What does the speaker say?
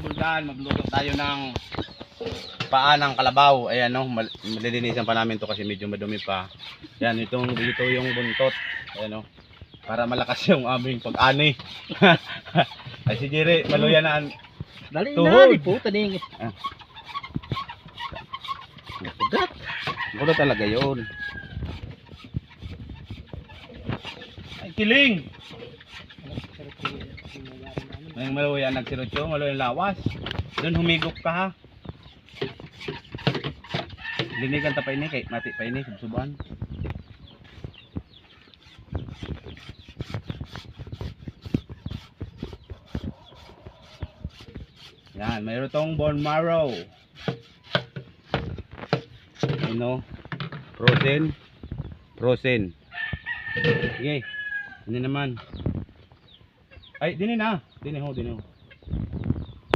kabulgan, magluto tayo ng paa ng kalabaw. Ayan no, mal- malilinisan pa namin to kasi medyo madumi pa. Yan, itong dito yung buntot. Ayan no. Para malakas yung aming pag-ani. Ay si Jere, maluya na ang Dali na, di po, taning. Ah. Kudat. Kudat talaga yun. Ay, kiling! May maluya nagsirotyo, maluya lawas. Doon humigop ka ha. Linigan ta pa ini kay mati pa ini subsuban. Yan, mayroon tong bone marrow. Ano? Frozen. Frozen. Sige. Ini naman. Ay, dini na. Dini ho, dini ho.